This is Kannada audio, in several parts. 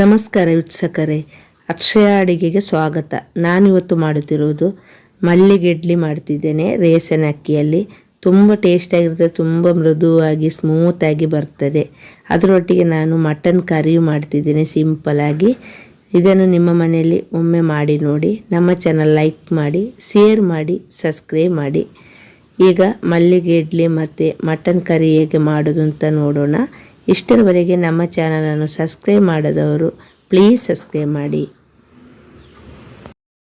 ನಮಸ್ಕಾರ ವೀಕ್ಷಕರೇ. ಅಕ್ಷಯ ಅಡಿಗೆಗೆ ಸ್ವಾಗತ. ನಾನಿವತ್ತು ಮಾಡುತ್ತಿರುವುದು ಮಲ್ಲಿಗೆ ಇಡ್ಲಿ ಮಾಡ್ತಿದ್ದೇನೆ. ರೇಸನ್ ಅಕ್ಕಿಯಲ್ಲಿ ತುಂಬ ಟೇಸ್ಟಾಗಿರ್ತದೆ ತುಂಬ ಮೃದುವಾಗಿ ಸ್ಮೂತಾಗಿ ಬರ್ತದೆ. ಅದರೊಟ್ಟಿಗೆ ನಾನು ಮಟನ್ ಕರಿಯು ಮಾಡ್ತಿದ್ದೇನೆ ಸಿಂಪಲಾಗಿ ಇದನ್ನು ನಿಮ್ಮ ಮನೆಯಲ್ಲಿ ಒಮ್ಮೆ ಮಾಡಿ ನೋಡಿ, ನಮ್ಮ ಚಾನಲ್ ಲೈಕ್ ಮಾಡಿ ಶೇರ್ ಮಾಡಿ ಸಬ್ಸ್ಕ್ರೈಬ್ ಮಾಡಿ. ಈಗ ಮಲ್ಲಿಗೆ ಇಡ್ಲಿ ಮತ್ತು ಮಟನ್ ಕರಿ ಹೇಗೆ ಮಾಡೋದು ಅಂತ ನೋಡೋಣ. ಇಷ್ಟರವರೆಗೆ ನಮ್ಮ ಚಾನಲನ್ನು ಸಬ್ಸ್ಕ್ರೈಬ್ ಮಾಡದವರು ಪ್ಲೀಸ್ ಸಬ್ಸ್ಕ್ರೈಬ್ ಮಾಡಿ.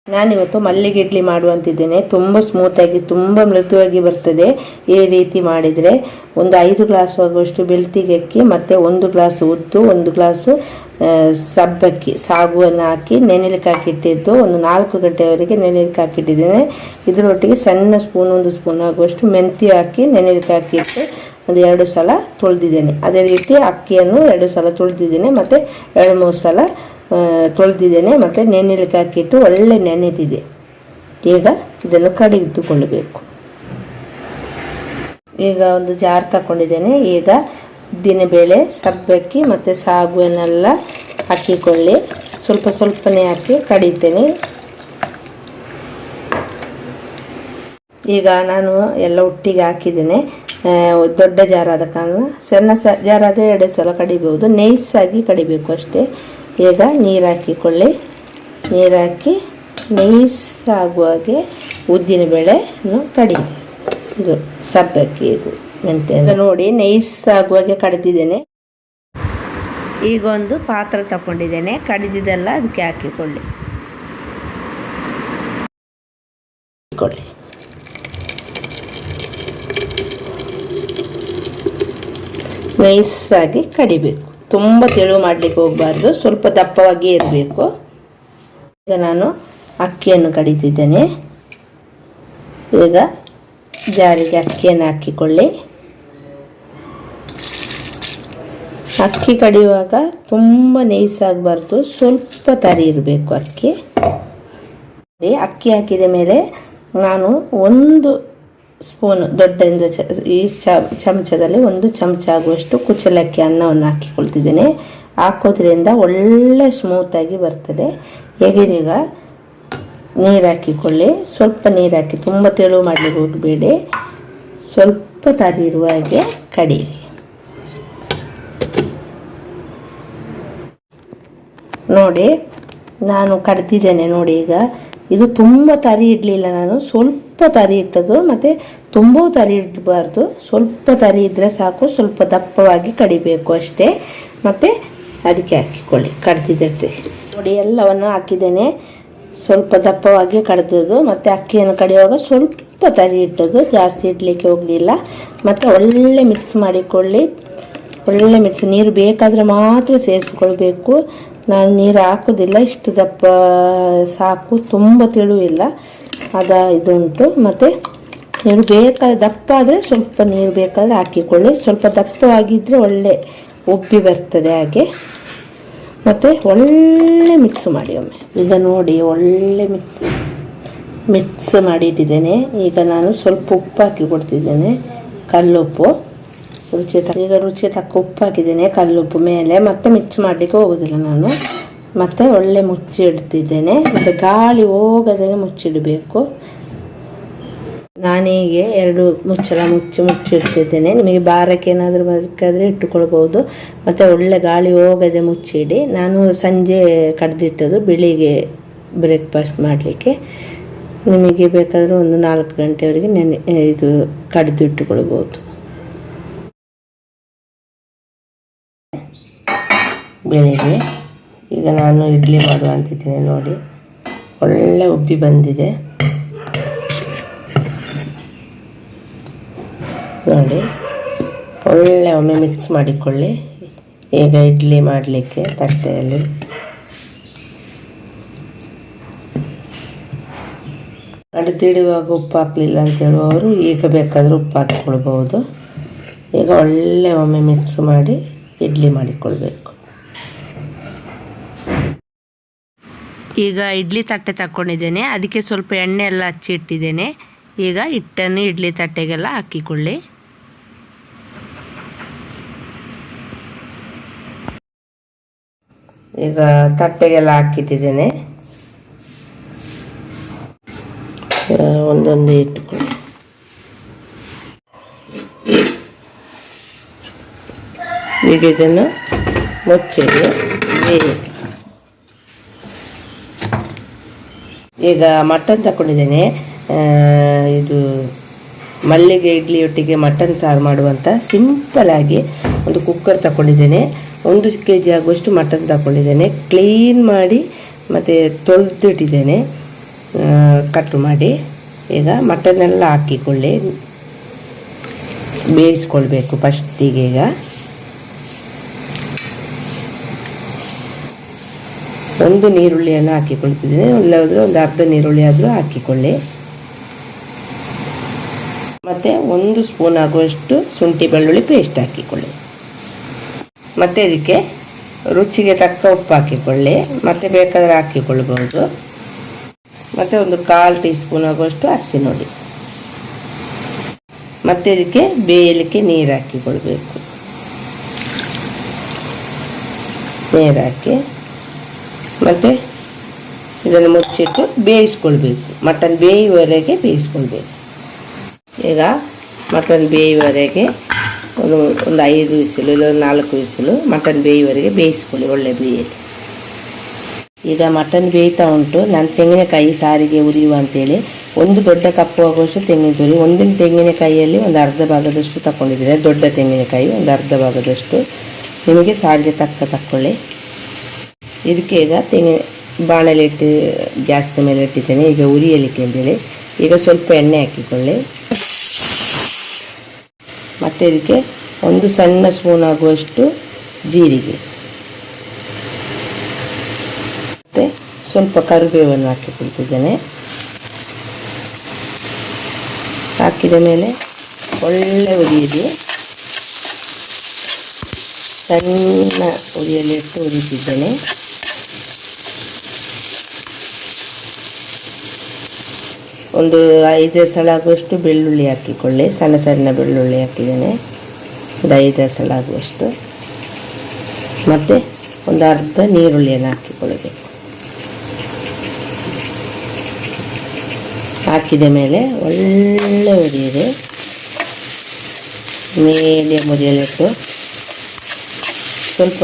ನಾನಿವತ್ತು ಮಲ್ಲಿಗೆ ಇಡ್ಲಿ ಮಾಡುವಂತಿದ್ದೇನೆ. ತುಂಬ ಸ್ಮೂತಾಗಿ ತುಂಬ ಮೃದುವಾಗಿ ಬರ್ತದೆ. ಈ ರೀತಿ ಮಾಡಿದರೆ ಒಂದು ಐದು ಗ್ಲಾಸ್ ಆಗುವಷ್ಟು ಬೆಳ್ತಿಗೆ ಅಕ್ಕಿ, ಮತ್ತು ಒಂದು ಗ್ಲಾಸ್ ಉದ್ದು, ಒಂದು ಗ್ಲಾಸು ಸಬ್ಬಕ್ಕಿ, ಸಾಗುವನ್ನು ಹಾಕಿ ನೆನೆಲಿಕ್ಕೆ ಹಾಕಿಟ್ಟಿದ್ದು, ಒಂದು ನಾಲ್ಕು ಗಂಟೆವರೆಗೆ ನೆನೆಲಿಕ್ಕೆ ಹಾಕಿಟ್ಟಿದ್ದೇನೆ. ಇದರೊಟ್ಟಿಗೆ ಸಣ್ಣ ಸ್ಪೂನ್ ಒಂದು ಸ್ಪೂನ್ ಆಗುವಷ್ಟು ಮೆಂತ್ಯ ಹಾಕಿ ನೆನೆಲಿಕ್ಕೆ ಹಾಕಿಟ್ಟು ಒಂದು ಎರಡು ಸಲ ತೊಳೆದಿದ್ದೇನೆ. ಅದೇ ರೀತಿ ಅಕ್ಕಿಯನ್ನು ಎರಡು ಸಲ ತೊಳೆದಿದ್ದೇನೆ ಮತ್ತು ಎರಡು ಮೂರು ಸಲ ತೊಳೆದಿದ್ದೇನೆ ಮತ್ತು ನೆನೆಲಿಕ್ಕೆ ಹಾಕಿಟ್ಟು ಒಳ್ಳೆ ನೆನೆದಿದೆ. ಈಗ ಇದನ್ನು ಕಡಿದುಕೊಳ್ಳಬೇಕು ಈಗ ಒಂದು ಜಾರ್ ತಗೊಂಡಿದ್ದೇನೆ ಈಗ ಉದ್ದಿನಬೇಳೆ ಸಬ್ಬಕ್ಕಿ ಮತ್ತು ಸಾಗುವನ್ನೆಲ್ಲ ಹಾಕಿಕೊಳ್ಳಿ. ಸ್ವಲ್ಪ ಸ್ವಲ್ಪನೇ ಹಾಕಿ ಕಡಿತೇನೆ. ಈಗ ನಾನು ಎಲ್ಲ ಒಟ್ಟಿಗೆ ಹಾಕಿದ್ದೇನೆ. ದೊಡ್ಡ ಜಾರ ಆದ ಕಾರಣ ಸಣ್ಣ ಸ ಜಾರಾದರೆ ಎರಡು ಸಲ ಕಡಿಬೋದು. ನೈಸಾಗಿ ಕಡಿಬೇಕು ಅಷ್ಟೇ. ಈಗ ನೀರು ಹಾಕಿಕೊಳ್ಳಿ. ನೀರು ಹಾಕಿ ಆಗುವಾಗೆ ಉದ್ದಿನ ಬೇಳೆಯನ್ನು ಕಡಿ ಇದು ಸಬ್ಬಕ್ಕಿ ಇದು ಮೆಂತ್ಯ ನೋಡಿ ನೈಸ್ ಆಗುವಾಗೆ ಕಡಿದಿದ್ದೇನೆ. ಈಗ ಒಂದು ಪಾತ್ರೆ ತಗೊಂಡಿದ್ದೇನೆ ಕಡಿದಿದ್ದೆಲ್ಲ ಅದಕ್ಕೆ ಹಾಕಿಕೊಳ್ಳಿ. ಹಾಕಿಕೊಳ್ಳಿ ನೈಸಾಗಿ ಕಡಿಬೇಕು. ತುಂಬ ತೆಳು ಮಾಡಲಿಕ್ಕೆ ಹೋಗಬಾರ್ದು. ಸ್ವಲ್ಪ ದಪ್ಪವಾಗಿ ಇರಬೇಕು. ಈಗ ನಾನು ಅಕ್ಕಿಯನ್ನು ಕಡಿತಿದ್ದೇನೆ. ಈಗ ಜಾರಿಗೆ ಅಕ್ಕಿಯನ್ನು ಹಾಕಿಕೊಳ್ಳಿ. ಅಕ್ಕಿ ಕಡಿಯುವಾಗ ತುಂಬ ನೈಸಾಗಬಾರ್ದು ಸ್ವಲ್ಪ ತರಿ ಇರಬೇಕು ಅಕ್ಕಿ. ಅಕ್ಕಿ ಹಾಕಿದ ಮೇಲೆ ನಾನು ಒಂದು ಸ್ಪೂನ್ ದೊಡ್ಡದಿಂದ ಚ, ಈ ಚಮಚದಲ್ಲಿ ಒಂದು ಚಮಚ ಆಗುವಷ್ಟು ಕುಚಲಕ್ಕಿ ಅನ್ನವನ್ನು ಹಾಕಿಕೊಳ್ತಿದ್ದೇನೆ. ಹಾಕೋದ್ರಿಂದ ಒಳ್ಳೆ ಸ್ಮೂತಾಗಿ ಬರ್ತದೆ. ಹೇಗಿದೀಗ ನೀರು ಹಾಕಿಕೊಳ್ಳಿ. ಸ್ವಲ್ಪ ನೀರು ಹಾಕಿ ತುಂಬ ತೆಳು ಮಾಡಲಿಕ್ಕೆ ಹೋಗಬೇಡಿ. ಸ್ವಲ್ಪ ತರಿ ಇರುವ ಹಾಗೆ ಕಡೀರಿ. ನೋಡಿ, ನಾನು ಕಡ್ದಿದ್ದೇನೆ ನೋಡಿ ಈಗ. ಇದು ತುಂಬ ತರಿ ಇಡಲಿಲ್ಲ ನಾನು. ಸ್ವಲ್ಪ ತರಿ ಇಟ್ಟದು ಮತ್ತು ತುಂಬ ತರಿ ಇಡಬಾರ್ದು. ಸ್ವಲ್ಪ ತರಿ ಇದ್ದರೆ ಸಾಕು, ಸ್ವಲ್ಪ ದಪ್ಪವಾಗಿ ಕಡಿಬೇಕು ಅಷ್ಟೇ. ಮತ್ತು ಅದಕ್ಕೆ ಹಾಕಿಕೊಳ್ಳಿ ಕಡ್ದಿದ್ದೆ ನೋಡಿ, ಎಲ್ಲವನ್ನು ಹಾಕಿದ್ದೇನೆ. ಸ್ವಲ್ಪ ದಪ್ಪವಾಗಿ ಕಡ್ದದು ಮತ್ತು ಅಕ್ಕಿಯನ್ನು ಕಡಿಯುವಾಗ ಸ್ವಲ್ಪ ತರಿ ಇಟ್ಟದು ಜಾಸ್ತಿ ಇಡಲಿಕ್ಕೆ ಹೋಗಲಿಲ್ಲ. ಮತ್ತು ಒಳ್ಳೆ ಮಿಕ್ಸ್ ಮಾಡಿಕೊಳ್ಳಿ. ಒಳ್ಳೆ ಮಿಕ್ಸ್ ನೀರು ಬೇಕಾದರೆ ಮಾತ್ರ ಸೇರಿಸ್ಕೊಳ್ಬೇಕು. ನಾನು ನೀರು ಹಾಕೋದಿಲ್ಲ, ಇಷ್ಟು ದಪ್ಪ ಸಾಕು, ತುಂಬ ತಿಳುವಿಲ್ಲ. ಅದ ಇದುಂಟು, ಮತ್ತು ನೀರು ಬೇಕಾದ ದಪ್ಪ ಆದರೆ ಸ್ವಲ್ಪ ನೀರು ಬೇಕಾದರೆ ಹಾಕಿಕೊಳ್ಳಿ. ಸ್ವಲ್ಪ ದಪ್ಪವಾಗಿದ್ದರೆ ಒಳ್ಳೆ ಉಬ್ಬಿ ಬರ್ತದೆ ಹಾಗೆ. ಮತ್ತು ಒಳ್ಳೆ ಮಿಕ್ಸ್ ಮಾಡಿ ಒಮ್ಮೆ. ಈಗ ನೋಡಿ, ಒಳ್ಳೆ ಮಿಕ್ಸ್ ಮಿಕ್ಸ್ ಮಾಡಿ ಇಟ್ಟಿದ್ದೇನೆ. ಈಗ ನಾನು ಸ್ವಲ್ಪ ಉಪ್ಪು ಹಾಕಿ ಕೊಡ್ತಿದ್ದೇನೆ. ಕಲ್ಲುಪ್ಪು. ರುಚಿ ತಕ್ಕ, ಈಗ ರುಚಿ ತಕ್ಕ ಉಪ್ಪು ಹಾಕಿದ್ದೇನೆ ಕಲ್ಲುಪ್ಪು ಮೇಲೆ. ಮತ್ತೆ ಮಿಕ್ಸ್ ಮಾಡಲಿಕ್ಕೆ ಹೋಗೋದಿಲ್ಲ ನಾನು. ಮತ್ತೆ ಒಳ್ಳೆ ಮುಚ್ಚಿ ಇಡ್ತಿದ್ದೇನೆ. ಮತ್ತು ಗಾಳಿ ಹೋಗದೆ ಮುಚ್ಚಿಡಬೇಕು ನಾನೀಗೆ ಎರಡು ಮುಚ್ಚಳ ಮುಚ್ಚಿ ಮುಚ್ಚಿಡ್ತಿದ್ದೇನೆ ನಿಮಗೆ ಬಾರಕ್ಕೆ ಏನಾದರೂ ಬೇಕಾದರೆ ಇಟ್ಟುಕೊಳ್ಬೋದು. ಮತ್ತು ಒಳ್ಳೆ ಗಾಳಿ ಹೋಗದೆ ಮುಚ್ಚಿಡಿ. ನಾನು ಸಂಜೆ ಕಡ್ದಿಟ್ಟದು ಬೆಳಿಗ್ಗೆ ಬ್ರೇಕ್ಫಾಸ್ಟ್ ಮಾಡಲಿಕ್ಕೆ. ನಿಮಗೆ ಬೇಕಾದರೂ ಒಂದು ನಾಲ್ಕು ಗಂಟೆವರೆಗೆ ನೆನೆ ಇದು ಕಡ್ದು ಇಟ್ಟುಕೊಳ್ಬೋದು. ಬೆಳಿಗ್ಗೆ. ಈಗ ನಾನು ಇಡ್ಲಿ ಮಾಡುವ ಅಂತಿದ್ದೀನಿ ನೋಡಿ. ಒಳ್ಳೆ ಉಬ್ಬಿ ಬಂದಿದೆ. ನೋಡಿ. ಒಳ್ಳೆ ಒಮ್ಮೆ ಮಿಕ್ಸ್ ಮಾಡಿಕೊಳ್ಳಿ. ಈಗ ಇಡ್ಲಿ ಮಾಡಲಿಕ್ಕೆ ತಟ್ಟೆಯಲ್ಲಿ. ಅಡ್ದಿಡುವಾಗ ಉಪ್ಪು ಹಾಕಲಿಲ್ಲ ಅಂತ ಹೇಳುವವರು ಈಗ ಬೇಕಾದರೂ ಉಪ್ಪು ಹಾಕಿಕೊಳ್ಬೋದು ಈಗ ಒಳ್ಳೆ ಒಮ್ಮೆ ಮಿಕ್ಸ್ ಮಾಡಿ ಇಡ್ಲಿ ಮಾಡಿಕೊಳ್ಬೇಕು. ಈಗ ಇಡ್ಲಿ ತಟ್ಟೆ ತಕ್ಕೊಂಡಿದ್ದೇನೆ. ಅದಕ್ಕೆ ಸ್ವಲ್ಪ ಎಣ್ಣೆ ಎಲ್ಲ ಹಚ್ಚಿ ಇಟ್ಟಿದ್ದೇನೆ. ಈಗ ಹಿಟ್ಟನ್ನು ಇಡ್ಲಿ ತಟ್ಟೆಗೆಲ್ಲ ಹಾಕಿಕೊಳ್ಳಿ. ಈಗ ತಟ್ಟೆಗೆಲ್ಲ ಹಾಕಿಟ್ಟಿದ್ದೇನೆ. ಒಂದೊಂದು ಇಟ್ಕೊಳ್ಳಿ ಈಗ ಇದನ್ನು ಮುಚ್ಚಿಡಿ. ಈಗ ಮಟನ್ ತಗೊಂಡಿದ್ದೇನೆ ಇದು ಮಲ್ಲಿಗೆ ಇಡ್ಲಿಯೊಟ್ಟಿಗೆ ಮಟನ್ ಸಾರು ಮಾಡುವಂಥ ಸಿಂಪಲ್ ಆಗಿ ಒಂದು ಕುಕ್ಕರ್ ತಗೊಂಡಿದ್ದೇನೆ ಒಂದು ಕೆ ಜಿ ಆಗುವಷ್ಟು ಮಟನ್ ತಗೊಂಡಿದ್ದೇನೆ ಕ್ಲೀನ್ ಮಾಡಿ ಮತ್ತು ತೊಳೆದಿಟ್ಟಿದ್ದೇನೆ. ಕಟ್ ಮಾಡಿ. ಈಗ ಮಟನ್ನೆಲ್ಲ ಹಾಕಿಕೊಳ್ಳಿ. ಬೇಯಿಸ್ಕೊಳ್ಬೇಕು ಫಸ್ಟಿಗೆ ಈಗ. ಒಂದು ನೀರುಳ್ಳಿಯನ್ನು ಹಾಕಿಕೊಳ್ತಿದ್ದೀನಿ. ಇಲ್ಲದ್ರೆ ಒಂದು ಅರ್ಧ ನೀರುಳ್ಳಿ ಆದರೂ ಹಾಕಿಕೊಳ್ಳಿ. ಮತ್ತು ಒಂದು ಸ್ಪೂನ್ ಆಗುವಷ್ಟು ಶುಂಠಿ ಬೆಳ್ಳುಳ್ಳಿ ಪೇಸ್ಟ್ ಹಾಕಿಕೊಳ್ಳಿ. ಮತ್ತು ಇದಕ್ಕೆ ರುಚಿಗೆ ತಕ್ಕ ಉಪ್ಪು ಹಾಕಿಕೊಳ್ಳಿ. ಮತ್ತೆ ಬೇಕಾದರೆ ಹಾಕಿಕೊಳ್ಬೋದು ಮತ್ತು ಒಂದು ಕಾಲು ಟೀ ಸ್ಪೂನ್ ಆಗುವಷ್ಟು ಹಸಿ ನೋಡಿ ಮತ್ತು ಇದಕ್ಕೆ ಬೇಯಲಿಕ್ಕೆ ನೀರು ಹಾಕಿಕೊಳ್ಬೇಕು. ನೀರು ಹಾಕಿ ಮತ್ತು ಇದನ್ನು ಮುಚ್ಚಿಟ್ಟು ಬೇಯಿಸ್ಕೊಳ್ಬೇಕು. ಮಟನ್ ಬೇಯುವವರೆಗೆ ಬೇಯಿಸ್ಕೊಳ್ಬೇಕು. ಈಗ ಮಟನ್ ಬೇಯುವವರೆಗೆ ಒಂದು ಒಂದು ಐದು ವಿಸಿಲು ಇಲ್ಲ ಒಂದು ನಾಲ್ಕು ವಿಸಿಲು ಮಟನ್ ಬೇಯುವವರೆಗೆ ಬೇಯಿಸ್ಕೊಳ್ಳಿ, ಒಳ್ಳೆ ಬೇಯಲಿ ಈಗ ಮಟನ್ ಬೇಯ್ತಾ ಉಂಟು. ನಾನು ತೆಂಗಿನಕಾಯಿ ಸಾರಿಗೆ ಉರಿಯುವ ಅಂತೇಳಿ ಒಂದು ದೊಡ್ಡ ಕಪ್ಪು ಆಗುವಷ್ಟು ತೆಂಗಿನ ತುರಿ, ಒಂದಿನ ತೆಂಗಿನಕಾಯಿಯಲ್ಲಿ ಒಂದು ಅರ್ಧ ಭಾಗದಷ್ಟು ತಗೊಂಡಿದ್ದೀರಾ ದೊಡ್ಡ ತೆಂಗಿನಕಾಯಿ, ಒಂದು ಅರ್ಧ ಭಾಗದಷ್ಟು. ನಿಮಗೆ ಸಾರಿಗೆ ತಕ್ಕ ತಕ್ಕೊಳ್ಳಿ. ಇದಕ್ಕೆ ಈಗ ತೆಂಗಿನ ಬಾಣಲೆ ಇಟ್ಟು ಗ್ಯಾಸ್ ಮೇಲೆ ಇಟ್ಟಿದ್ದೇನೆ. ಈಗ ಉರಿಯಲಿಕ್ಕೆ ಅಂತೇಳಿ. ಈಗ ಸ್ವಲ್ಪ ಎಣ್ಣೆ ಹಾಕಿಕೊಳ್ಳಿ. ಮತ್ತು ಇದಕ್ಕೆ ಒಂದು ಸಣ್ಣ ಸ್ಪೂನ್ ಆಗುವಷ್ಟು ಜೀರಿಗೆ. ಮತ್ತು ಸ್ವಲ್ಪ ಕರಿಬೇವನ್ನು ಹಾಕಿಕೊಳ್ತಿದ್ದೇನೆ. ಹಾಕಿದ ಮೇಲೆ ಒಳ್ಳೆ ಉರಿಯಿದೆ ಸಣ್ಣ ಉರಿಯಲ್ಲಿ ಇಟ್ಟು ಉರಿತಿದ್ದೇನೆ. ಒಂದು ಐದು ಸಲ ಆಗುವಷ್ಟು ಬೆಳ್ಳುಳ್ಳಿ ಹಾಕಿಕೊಳ್ಳಿ. ಸಣ್ಣ ಸಣ್ಣ ಬೆಳ್ಳುಳ್ಳಿ ಹಾಕಿದ್ದೇನೆ. ಒಂದು ಐದು ಸಲ ಆಗುವಷ್ಟು ಮತ್ತು ಒಂದು ಅರ್ಧ ನೀರುಳ್ಳಿಯನ್ನು ಹಾಕಿಕೊಳ್ಳಬೇಕು. ಹಾಕಿದ ಮೇಲೆ ಒಳ್ಳೆ ಉರಿಯಿದೆ ಮೇಲೆ ಮುರಿಯಲಿಟ್ಟು ಸ್ವಲ್ಪ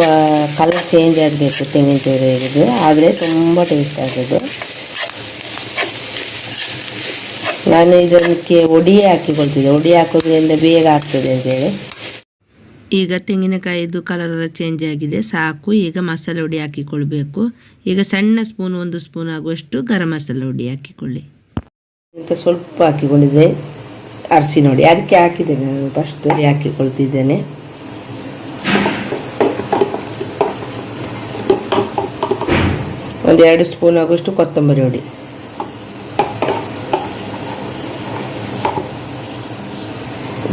ಕಲರ್ ಚೇಂಜ್ ಆಗಬೇಕು ತೆಂಗಿನ ತುರಿದು. ಆದರೆ ತುಂಬ ಟೇಸ್ಟ್ ಆಗೋದು. ನಾನು ಇದಕ್ಕೆ ಒಡಿಯೇ ಹಾಕಿಕೊಳ್ತಿದ್ದೆ ಒಡಿ ಹಾಕೋದ್ರಿಂದ ಬೇಗ ಆಗ್ತದೆ ಅಂತೇಳಿ ಈಗ ತೆಂಗಿನಕಾಯಿದು ಕಲರ್ ಚೇಂಜ್ ಆಗಿದೆ. ಸಾಕು. ಈಗ ಮಸಾಲೆ ಹುಡಿ ಹಾಕಿಕೊಳ್ಬೇಕು. ಈಗ ಸಣ್ಣ ಸ್ಪೂನ್ ಒಂದು ಸ್ಪೂನ್ ಆಗುವಷ್ಟು ಗರಂ ಮಸಾಲೆ ಹುಡಿ ಹಾಕಿಕೊಳ್ಳಿ. ಅಂತ ಸ್ವಲ್ಪ ಹಾಕಿಕೊಂಡಿದ್ದೆ. ಅರಸಿ ನೋಡಿ. ಅದಕ್ಕೆ ಹಾಕಿದ್ದೇನೆ. ನಾನು ಫಸ್ಟ್ ಹಾಕಿಕೊಳ್ತಿದ್ದೇನೆ. ಒಂದೆರಡು ಎರಡು ಸ್ಪೂನ್ ಆಗುವಷ್ಟು ಕೊತ್ತಂಬರಿ ಹುಡಿ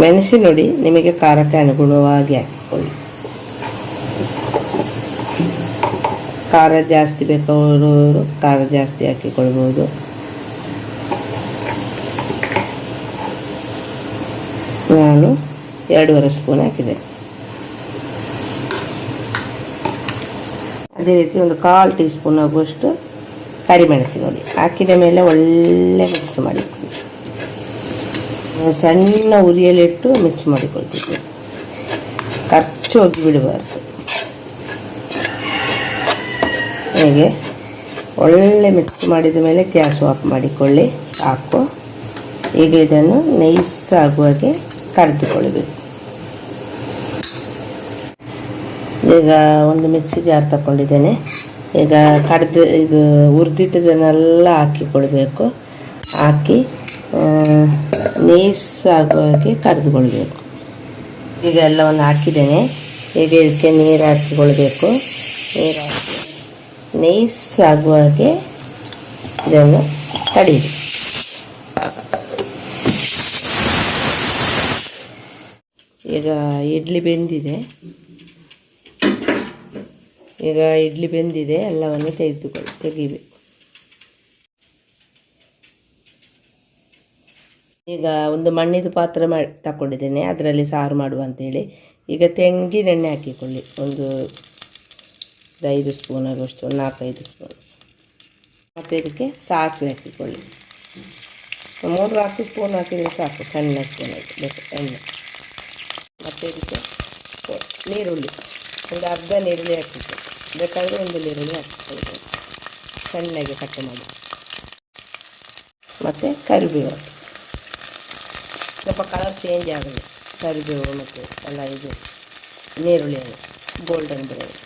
ಮೆಣಸಿನ ಹುಡಿ ನಿಮಗೆ ಖಾರಕ್ಕೆ ಅನುಗುಣವಾಗಿ ಹಾಕಿಕೊಳ್ಳಿ. ಖಾರ ಜಾಸ್ತಿ ಬೇಕಾದವರು ಖಾರ ಜಾಸ್ತಿ ಹಾಕಿಕೊಳ್ಬೋದು. ನಾನು ಎರಡೂವರೆ ಸ್ಪೂನ್ ಹಾಕಿದೆ. ಅದೇ ರೀತಿ ಒಂದು ಕಾಲು ಟೀ ಸ್ಪೂನ್ ಆಗುವಷ್ಟು ಕರಿಮೆಣಸಿನ ನೋಡಿ ಹಾಕಿದ ಮೇಲೆ ಒಳ್ಳೆ ಮಿಕ್ಸ್ ಮಾಡಿಕೊಳ್ಳಿ. ಸಣ್ಣ ಉರಿಯಲ್ಲಿಟ್ಟು ಮಿಕ್ಸ್ ಮಾಡಿಕೊಳ್ತಿದ್ದೆ ಖರ್ಚು ಹೋಗಿ ಬಿಡಬಾರ್ದು. ಹೀಗೆ? ಒಳ್ಳೆ ಮಿಕ್ಸ್ ಮಾಡಿದ ಮೇಲೆ ಗ್ಯಾಸ್ ಆಫ್ ಮಾಡಿಕೊಳ್ಳಿ. ಸಾಕು. ಈಗ ಇದನ್ನು ನೈಸ್ ಆಗುವಾಗೆ ಕರೆದುಕೊಳ್ಬೇಕು ಈಗ ಒಂದು ಮಿಕ್ಸಿ ಜಾರ್ ತಗೊಂಡಿದ್ದೇನೆ ಈಗ ಕಡ್ದು, ಇದು ಹುರಿದಿಟ್ಟದನ್ನೆಲ್ಲ ಹಾಕಿಕೊಳ್ಬೇಕು. ಹಾಕಿ ನೈಸ್ ಆಗುವಾಗೆ ಕರೆದುಕೊಳ್ಬೇಕು. ಈಗ ಎಲ್ಲವನ್ನು ಹಾಕಿದ್ದೇನೆ. ಈಗ ಇದಕ್ಕೆ ನೀರು ಹಾಕಿಕೊಳ್ಬೇಕು. ನೀರು ಹಾಕಿ ನೈಸ್ ಆಗುವಾಗೆ ಇದನ್ನು ತಡೀರಿ. ಈಗ ಇಡ್ಲಿ ಬೆಂದಿದೆ. ಈಗ ಇಡ್ಲಿ ಬೆಂದಿದೆ. ಎಲ್ಲವನ್ನು ತೆಗೆದುಕೊಳ್ಳಿ ತೆಗಿಬೇಕು. ಈಗ ಒಂದು ಮಣ್ಣಿದು ಪಾತ್ರೆ ಮಾಡಿ ತಗೊಂಡಿದ್ದೇನೆ ಅದರಲ್ಲಿ ಸಾರು ಮಾಡುವ ಅಂತೇಳಿ. ಈಗ ತೆಂಗಿನೆಣ್ಣೆ ಹಾಕಿಕೊಳ್ಳಿ. ಒಂದು ಐದು ಸ್ಪೂನ್ ಆಗುವಷ್ಟು ಒಂದು ನಾಲ್ಕೈದು ಸ್ಪೂನ್. ಮತ್ತು ಇದಕ್ಕೆ ಸಾಸಿವೆ ಹಾಕಿಕೊಳ್ಳಿ. ಮೂರು, ನಾಲ್ಕು ಸ್ಪೂನ್ ಹಾಕಿದರೆ ಸಾಕು. ಸಣ್ಣ ಸ್ಪೂನ್ ಬೇಕು ಎಣ್ಣೆ. ಮತ್ತು ಇದಕ್ಕೆ ನೀರುಳ್ಳಿ. ಒಂದು ಅರ್ಧ ನೀರುಳ್ಳಿ ಹಾಕಿದ್ದು ಬೇಕಾದರೆ ಒಂದು ನೀರುಳ್ಳಿ ಹಾಕಿಕೊಳ್ಳಿ. ಸಣ್ಣಗೆ ಕಟ್ ಮಾಡಿ. ಮತ್ತು ಕರಿಬೇವು ಸ್ವಲ್ಪ ಕಲರ್ ಚೇಂಜ್ ಆಗಲಿ ಕರಿಬೇವು ಮತ್ತು ಎಲ್ಲ ಇದು ನೀರುಳ್ಳಿ ಗೋಲ್ಡನ್ ಬ್ರೌನ್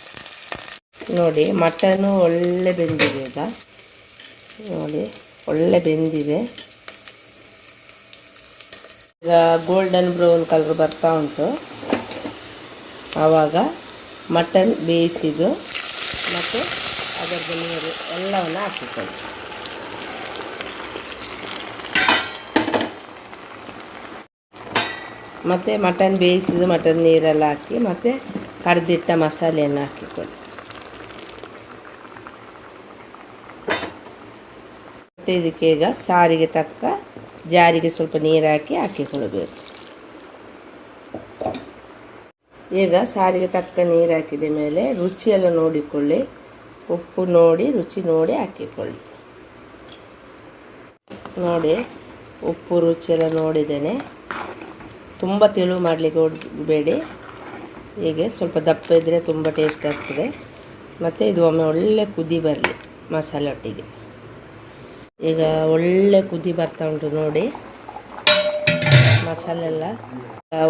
ನೋಡಿ ಮಟನು ಒಳ್ಳೆ ಬೆಂದಿದೆ ಈಗ. ನೋಡಿ, ಒಳ್ಳೆ ಬೆಂದಿದೆ. ಈಗ ಗೋಲ್ಡನ್ ಬ್ರೌನ್ ಕಲರ್ ಬರ್ತಾ ಉಂಟು. ಆವಾಗ ಮಟನ್ ಬೇಯಿಸಿದ್ದು ಮತ್ತು ಅದರದ್ದು ನೀರು ಎಲ್ಲವನ್ನು ಹಾಕಿಕೊಳ್ಳಿ. ಮತ್ತು ಮಟನ್ ಬೇಯಿಸಿದ ಮಟನ್ ನೀರೆಲ್ಲ ಹಾಕಿ, ಮತ್ತು ಕರೆದಿಟ್ಟ ಮಸಾಲೆಯನ್ನು ಹಾಕಿಕೊಳ್ಳಿ. ಮತ್ತು ಇದಕ್ಕೆ ಈಗ ಸಾರಿಗೆ ತಕ್ಕ ಜಾರಿಗೆ ಸ್ವಲ್ಪ ನೀರು ಹಾಕಿ ಹಾಕಿಕೊಳ್ಬೇಕು ಈಗ ಸಾರಿಗೆ ತಕ್ಕ ನೀರು ಹಾಕಿದ ಮೇಲೆ ರುಚಿಯೆಲ್ಲ ನೋಡಿಕೊಳ್ಳಿ. ಉಪ್ಪು ನೋಡಿ, ರುಚಿ ನೋಡಿ ಹಾಕಿಕೊಳ್ಳಿ. ನೋಡಿ, ಉಪ್ಪು ರುಚಿಯೆಲ್ಲ ನೋಡಿದ್ದೇನೆ. ತುಂಬ ತೆಳು ಮಾಡಲಿಕ್ಕೆ ಹೋಗಬೇಡಿ ಹೀಗೆ ಸ್ವಲ್ಪ ದಪ್ಪ ಇದ್ದರೆ ತುಂಬ ಟೇಸ್ಟ್ ಆಗ್ತದೆ. ಮತ್ತು ಇದು ಒಮ್ಮೆ ಒಳ್ಳೆ ಕುದಿ ಬರಲಿ ಮಸಾಲೆ ಒಟ್ಟಿಗೆ. ಈಗ ಒಳ್ಳೆ ಕುದಿ ಬರ್ತಾ ಉಂಟು ನೋಡಿ. ಮಸಾಲೆ ಎಲ್ಲ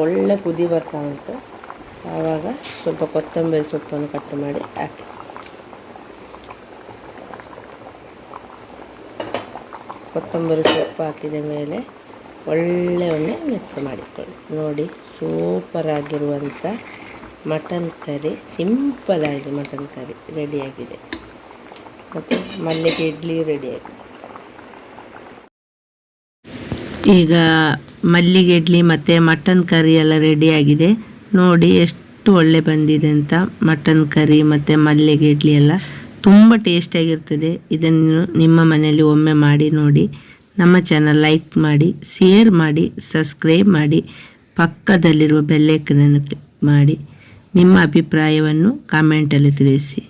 ಒಳ್ಳೆ ಕುದಿ ಬರ್ತಾ ಉಂಟು. ಆವಾಗ ಸ್ವಲ್ಪ ಕೊತ್ತಂಬರಿ ಸೊಪ್ಪನ್ನು ಕಟ್ ಮಾಡಿ ಹಾಕಿ. ಕೊತ್ತಂಬರಿ ಸೊಪ್ಪು ಹಾಕಿದ ಮೇಲೆ ಒಳ್ಳೆ ಒಳ್ಳೆ ಮಿಕ್ಸ್ ಮಾಡಿಕೊಳ್ಳಿ. ನೋಡಿ ಸೂಪರ್ ಆಗಿರುವಂಥ ಮಟನ್ ಕರಿ ಸಿಂಪಲ್ ಆಗಿ ಮಟನ್ ಕರಿ ರೆಡಿಯಾಗಿದೆ ಮತ್ತು ಮಲ್ಲಿಗೆ ಇಡ್ಲಿ ರೆಡಿಯಾಗಿದೆ ಈಗ ಮಲ್ಲಿಗೆ ಇಡ್ಲಿ ಮತ್ತು ಮಟನ್ ಕರಿ ಎಲ್ಲ ರೆಡಿಯಾಗಿದೆ ನೋಡಿ, ಎಷ್ಟು ಒಳ್ಳೆ ಬಂದಿದೆ ಅಂತ ಮಟನ್ ಕರಿ ಮತ್ತು ಮಲ್ಲಿಗೆ ಇಡ್ಲಿ ಎಲ್ಲ. ತುಂಬ ಟೇಸ್ಟಿಯಾಗಿರ್ತದೆ ಇದನ್ನು ನಿಮ್ಮ ಮನೆಯಲ್ಲಿ ಒಮ್ಮೆ ಮಾಡಿ ನೋಡಿ. ನಮ್ಮ ಚಾನಲ್ ಲೈಕ್ ಮಾಡಿ ಶೇರ್ ಮಾಡಿ ಸಬ್ಸ್ಕ್ರೈಬ್ ಮಾಡಿ, ಪಕ್ಕದಲ್ಲಿರುವ ಬೆಲ್ಲೈಕನನ್ನು ಕ್ಲಿಕ್ ಮಾಡಿ, ನಿಮ್ಮ ಅಭಿಪ್ರಾಯವನ್ನು ಕಾಮೆಂಟಲ್ಲಿ ತಿಳಿಸಿ.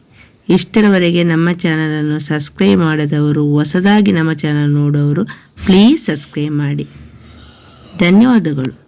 ಇಷ್ಟರವರೆಗೆ ನಮ್ಮ ಚಾನಲನ್ನು ಸಬ್ಸ್ಕ್ರೈಬ್ ಮಾಡದವರು, ಹೊಸದಾಗಿ ನಮ್ಮ ಚಾನಲ್ ನೋಡೋರು ಪ್ಲೀಸ್ ಸಬ್ಸ್ಕ್ರೈಬ್ ಮಾಡಿ. ಧನ್ಯವಾದಗಳು.